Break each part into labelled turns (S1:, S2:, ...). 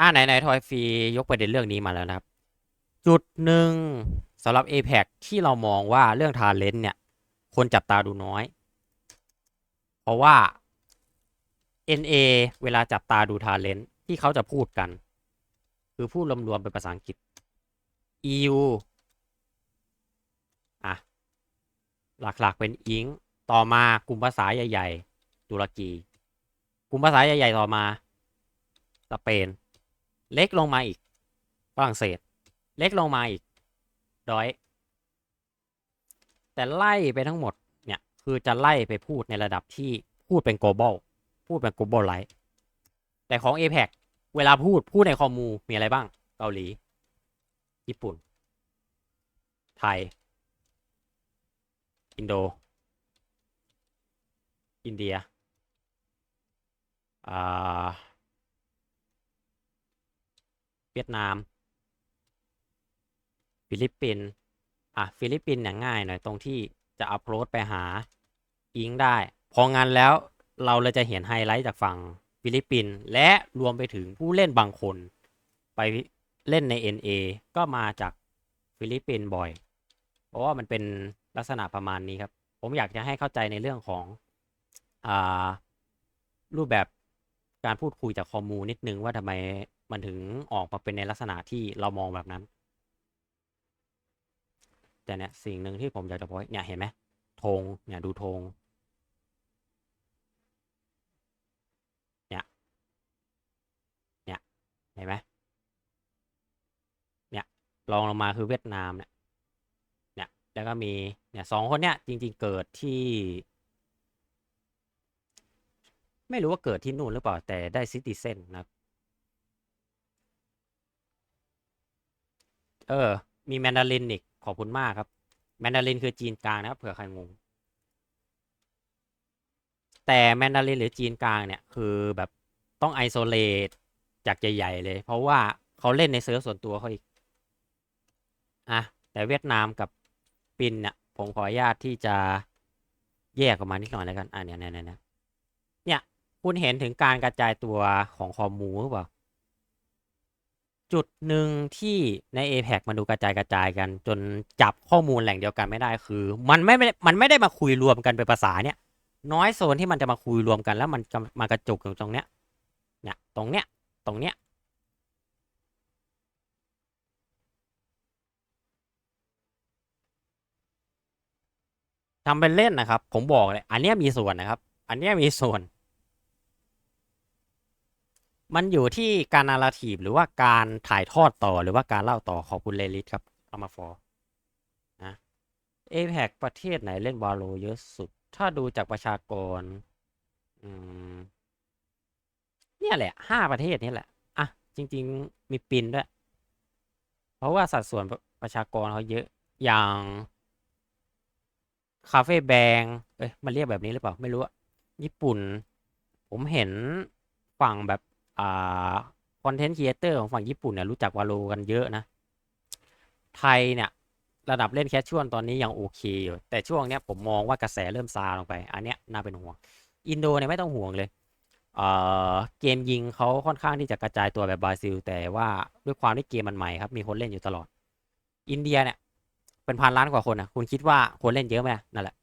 S1: อ่าไหนไหนทอยฟรียกประเด็นเรื่องนี้มาแล้วนะครับ จุดหนึ่งสำหรับ a p e c ที่เรามองว่าเรื่องทาเลนต์เนี่ย คนจับตาดูน้อย เพราะว่า NA เวลาจับตาดูทาเลนต์ที่เขาจะพูดกัน คือพูดรวมๆเป็นภาษาอังกฤษ EU อะ หลักๆเป็นอิงต่อมากลุ่มภาษาใหญ่ ๆ ตุรกี กลุ่มภาษาใหญ่ ๆ ต่อมา สเปน เล็กลงมาอีกฝรั่งเศส เล็กลงมาอีกดอย แต่ไล่ไปทั้งหมดเนี่ยคือจะไล่ไปพูดในระดับที่พูดเป็น global พูดเป็น global ไลท์แต่ของ APEC เวลาพูดพูดในคอมูมีอะไรบ้าง เกาหลี ญี่ปุ่น ไทย อินโด อินเดียอ่า วียดนาม ฟิลิปปินส์อะฟิลิปปินส์เนี่ยง่ายหน่อยตรงที่จะอัพโหลดไปหาอิงได้ พองั้นแล้วเราเลยจะเห็นไฮไลท์จากฝั่งฟิลิปปินส์และรวมไปถึงผู้เล่นบางคน ไปเล่นใน NA ก็มาจากฟิลิปปินส์บ่อย เพราะว่ามันเป็นลักษณะประมาณนี้ครับ ผมอยากจะให้เข้าใจในเรื่องของอรูปแบบการพูดคุยจากคอมมูนิดนึงว่าทำไม มันถึงออกมาเป็นในลักษณะที่เรามองแบบนั้น แต่เนี่ยสิ่งหนึ่งที่ผมอยากจะบอกเนี่ยเห็นไหมธงเนี่ยดูธงเนี่ยเนี่ยเห็นไหมเนี่ยลองลงมาคือเวียดนามเนี่ยเนี่ยแล้วก็มีเนี่ยสองคนเนี่ยจริง ๆ เกิดที่ ไม่รู้ว่าเกิดที่นู่นหรือเปล่าแต่ได้ซิติเซนนะครับ เออ มีแมนดารินอีก ขอบคุณมากครับ แมนดารินคือจีนกลางนะครับเผื่อใครงง แต่แมนดารินหรือจีนกลางเนี่ย คือแบบต้องไอโซเลตจากใหญ่ๆเลย เพราะว่าเขาเล่นในเซิร์ฟส่วนตัวเขาอีก อะ แต่เวียดนามกับปินเนี่ยผมขออนุญาตที่จะแยกออกมานิดหน่อยแล้วกัน อะเนี่ยเนี่ยเนี่ยเนี่ยเนี่คุณเห็นถึงการกระจายตัวของคอมมูหรือเปล่า จุดหนึ่งที่ใน a p e c มันดูกระจายกระจายกัน จนจับข้อมูลแหล่งเดียวกันไม่ได้คือ มันไม่ได้มันไม่ได้มาคุยรวมกันเป็นภาษาเนี่ย น้อยโซนที่มันจะมาคุยรวมกัน แล้วมันจะมากระจุกอยู่ตรงเนี้ยเนี่ยตรงเนี้ยตรงเนี้ยทำเป็นเล่นนะครับ ผมบอกเลย อันเนี้ยมีส่วนนะครับ อันเนี้ยมีส่วน มันอยู่ที่การนาราทีฟหรือว่าการถ่ายทอดต่อหรือว่าการเล่าต่อขอบคุณเลลิสครับ เอามาฟอร์นะเอแพประเทศไหนเล่นวาโลเยอะสุด ถ้าดูจากประชากร อืม เนี่ยแหละห้าประเทศนี่แหละ อะ จริง ๆ มีปินด้วย เพราะว่าสัดส่วนประประชากรเขาเยอะอย่างคาเฟ่แบง เอ้ย มันเรียกแบบนี้หรือเปล่า ไม่รู้อะญี่ปุ่น ผมเห็นฝั่งแบบ อ่าคอนเทนต์ครีเอเตอร์ของฝั่งญี่ปุ่นเนี่ยรู้จักวาโลกันเยอะนะ ไทยเนี่ยระดับเล่นแคชชวลตอนนี้ยังโอเคอยู่ แต่ช่วงเนี้ยผมมองว่ากระแสเริ่มซาลงไป อันเนี้ยน่าเป็นห่วง อินโดเนี่ยไม่ต้องห่วงเลยเอ่อเกมยิงเขาค่อนข้างที่จะกระจายตัวแบบบราซิล แต่ว่าด้วยความที่เกมมันใหม่ครับ มีคนเล่นอยู่ตลอด อินเดียเนี่ย เป็นพันล้านกว่าคนนะคุณคิดว่าคนเล่นเยอะไหมนั่นแหละ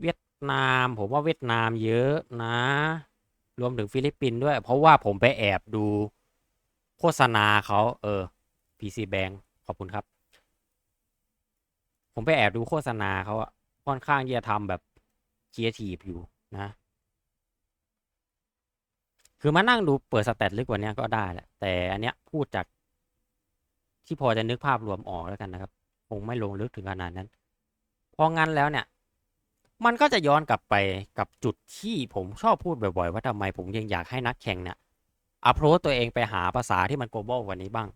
S1: เวียดนามผมว่าเวียดนามเยอะนะ รวมถึงฟิลิปปินส์ด้วย เพราะว่าผมไปแอบดูโฆษณาเขาเออ PC Bank ขอบคุณครับ ผมไปแอบดูโฆษณาเขาอะค่อนข้างที่จะทำแบบครีเอทีฟอยู่นะ คือมานั่งดูเปิดสแตทลึกกว่านี้ก็ได้แหละ แต่อันเนี้ยพูดจากที่พอจะนึกภาพรวมออกแล้วกันนะครับ คงไม่ลงลึกถึงขนาดนั้น พองั้นแล้วเนี่ย มันก็จะย้อนกลับไปกับจุดที่ผมชอบพูดบ่อยๆ ว่าทำไมผมยังอยากให้นักแข่งเนี่ยอัพโหลดตัวเองไปหาภาษาที่มัน global กว่านี้บ้าง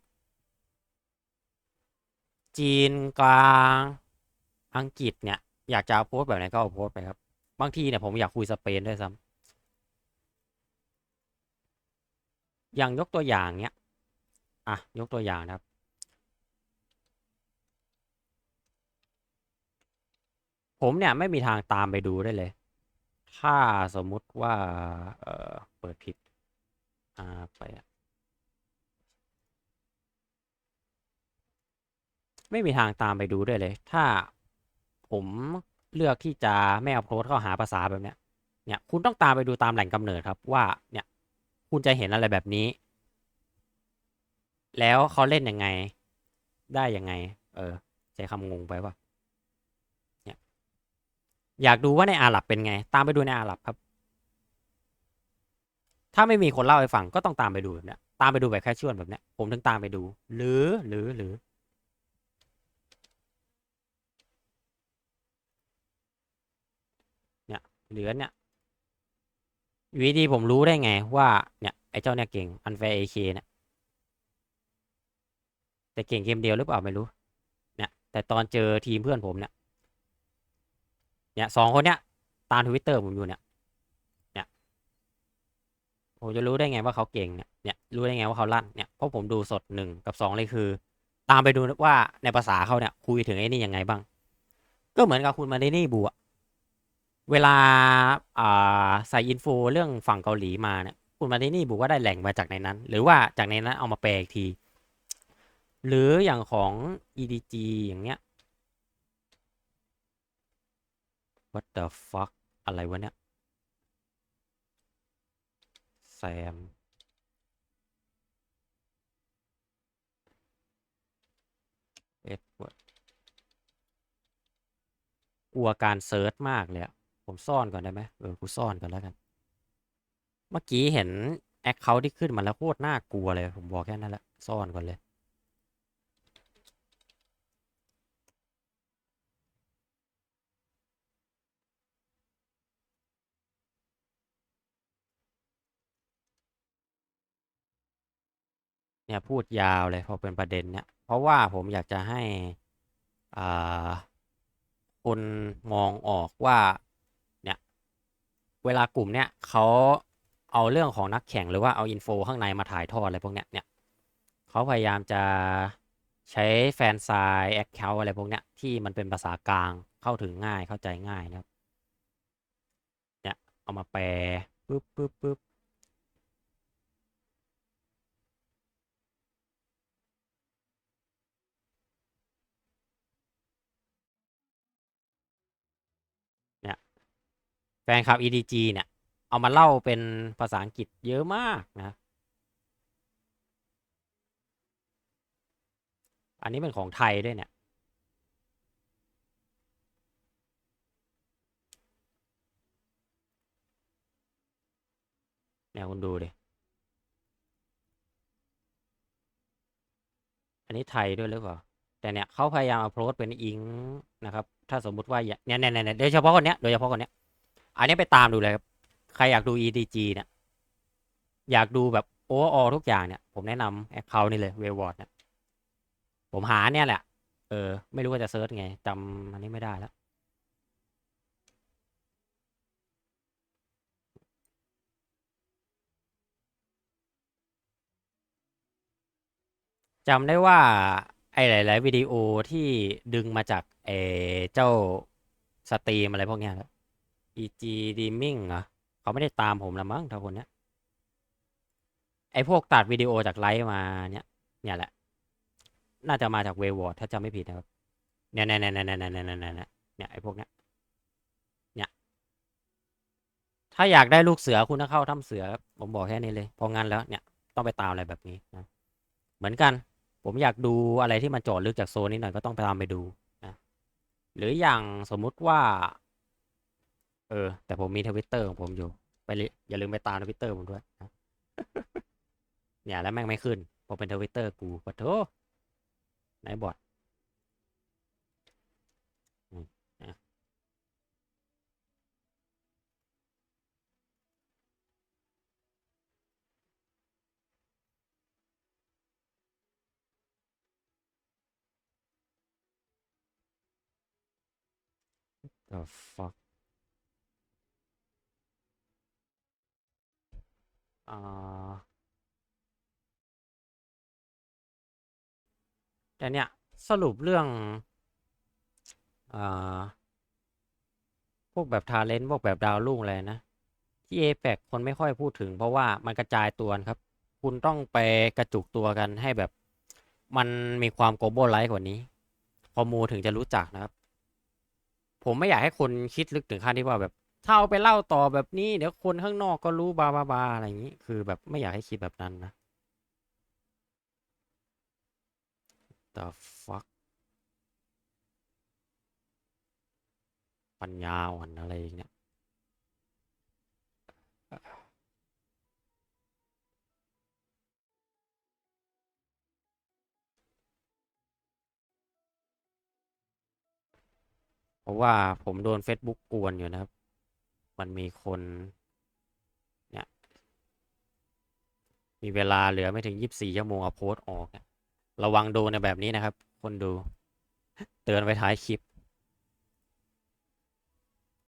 S1: จีนกลางอังกฤษเนี่ย อยากจะเอาโพสต์แบบไหนก็เอาโพสต์ไปครับ บางทีเนี่ยผมอยากคุยสเปนด้วยซ้ำอย่างยกตัวอย่างเนี้ยอะยกตัวอย่างนะครับ ผมเนี่ยไม่มีทางตามไปดูได้เลย ถ้าสมมุติว่า เออเปิดผิด อ่า ไปไม่มีทางตามไปดูได้เลย ถ้าผมเลือกที่จะไม่เอาโพสเข้าหาภาษาแบบเนี้ย เนี่ย คุณต้องตามไปดูตามแหล่งกำเนิดครับว่า เนี่ย คุณจะเห็นอะไรแบบนี้ แล้วเขาเล่นยังไง ได้ยังไง เออใช้คำงงไปว่ะ อยากดูว่าในอาหรับเป็นไง ตามไปดูในอาหรับครับ ถ้าไม่มีคนเล่าให้ฟังก็ต้องตามไปดูแบบเนี้ยตามไปดูแบบแคชชวลแบบเนี้ยผมถึงตามไปดู หรือหรือหรือเนี่ยเหลือเนี่ยอยู่ดีผมรู้ได้ไงว่าเนี่ยไอ้เจ้าเนี่ยเก่งอันแฟร์เอเคเนี่ยแต่เก่งเกมเดียวหรือเปล่าไม่รู้เนี่ยแต่ตอนเจอทีมเพื่อนผมเนี่ย เนี่ยสองคนเนี่ยตามทวิตเตอร์ผมอยู่เนี่ยเนี่ยผมจะรู้ได้ไงว่าเขาเก่งเนี่ยเนี่ยรู้ได้ไงว่าเขาลั่นเนี่ยเพราะผมดูสดหนึ่งกับสองเลยคือ ตามไปดูว่าในภาษาเขาเนี่ยคุยถึงไอ้นี่ยังไงบ้าง ก็เหมือนกับคุณมาเดนี่บัวเวลาอ่าใส่อินโฟเรื่องฝั่งเกาหลีมาเนี่ยคุณมาเดนี่บอกว่าได้แหล่งมาจากในนั้น หรือว่าจากในนั้นเอามาแปลอีกที หรืออย่างของ EDG อย่างเงี้ย what the fuck อะไรวะเนี่ย แซม เอ็ดเวิร์ดกลัวการเซิร์ชมากเลยอะผมซ่อนก่อนได้ไหมเออกูซ่อนก่อนแล้วกัน เมื่อกี้เห็นแอคเคาท์ที่ขึ้นมาแล้วโคตรน่ากลัวเลย ผมบอกแค่นั้นแหละ ซ่อนก่อนเลย เนี่ยพูดยาวเลยพอเป็นประเด็นเนี่ย เพราะว่าผมอยากจะให้อ่าคนมองออกว่าเนี่ยเวลากลุ่มเนี่ยเขาเอาเรื่องของนักแข่งหรือว่าเอาอินโฟข้างในมาถ่ายทอดอะไรพวกเนี้ยเนี่ยเขาพยายามจะใช้แฟนไซน์แอคเคาท์อะไรพวกเนี้ยที่มันเป็นภาษากลางเข้าถึงง่ายเข้าใจง่ายนะครับ เนี่ย เอามาแปลปึ๊บปึ๊บปึ๊บ นคลับ EDG เนี่ย เอามาเล่าเป็นภาษาอังกฤษเยอะมากนะ อันนี้เป็นของไทยด้วยเนี่ย เนี่ยคุณดูดิ อันนี้ไทยด้วยหรือเปล่า แต่เนี่ยเขาพยายามอัพโหลดเป็นอิงนะครับ ถ้าสมมุติว่าเนี่ยเนี่ยเนี่ยโดยเฉพาะคนเนี้ย โดยเฉพาะคนเนี้ย อันนี้ไปตามดูเลยครับ ใครอยากดู EDG เนี่ย อยากดูแบบโอเวอร์ออทุกอย่างเนี่ย ผมแนะนำแอคเคาท์นี่เลยเววอร์ดเนี่ย ผมหาเนี่ยแหละ เออ ไม่รู้ว่าจะเซิร์ชไงจำอันนี้ไม่ได้แล้วจำได้ว่าไอ้หลาย ๆ วิดีโอที่ดึงมาจากเออเจ้าสตรีมอะไรพวกเนี้ยครับ EG Dreaming เหรอเขาไม่ได้ตามผมละมั้งท่าคนเนี้ยไอ้พวกตัดวิดีโอจากไลฟ์มาเนี่ย เนี่ยแหละ น่าจะมาจากเววอร์ดถ้าจำไม่ผิดนะครับ เนี่ยเนี่ยเนี่ยเนี่ยเนี่ยเนี่ยเนี่ยเนี่ยเนี่ยไอ้พวกเนี้ย เนี่ย ถ้าอยากได้ลูกเสือคุณต้องเข้าถ้ำเสือ ผมบอกแค่นี้เลย พองั้นแล้วเนี่ยต้องไปตามอะไรแบบนี้นะ เหมือนกัน ผมอยากดูอะไรที่มันจาะลึกจากโซนนี้หน่อยก็ต้องไปตามไปดูนะ หรืออย่างสมมุติว่า เออ แต่ผมมีทวิตเตอร์ของผมอยู่ ไปอย่าลืมไปตามทวิตเตอร์ผมด้วยนะเนี่ยแล้วแม่งไม่ขึ้นพอเป็นทวิตเตอร์กูปะโถไหนบอทอืมอะ the fuck อ่าแต่เนี่ยสรุปเรื่องอ่าพวกแบบทาเลนต์พวกแบบดาวรุ่งอะไรนะ ที่เอแปกคนไม่ค่อยพูดถึง เพราะว่ามันกระจายตัวครับ คุณต้องไปกระจุกตัวกันให้แบบมันมีความโกลบอลไลท์กว่านี้ คอมูถึงจะรู้จักนะครับ ผมไม่อยากให้คนคิดลึกถึงขั้นที่ว่าแบบ ถ้าเอาไปเล่าต่อแบบนี้ เดี๋ยวคนข้างนอกก็รู้บาบาบาอะไรอย่างนี้ คือแบบไม่อยากให้คิดแบบนั้นนะ the fuck ปัญญาอ่อนอะไรอย่างเงี้ยเพราะว่าผมโดน Facebook กวนอยู่นะครับ มันมีคนเนี่ยมีเวลาเหลือไม่ถึง 24 ชั่วโมงเอาโพสต์ออก ระวังโดนในแบบนี้นะครับ คนดูเตือนไว้ท้ายคลิป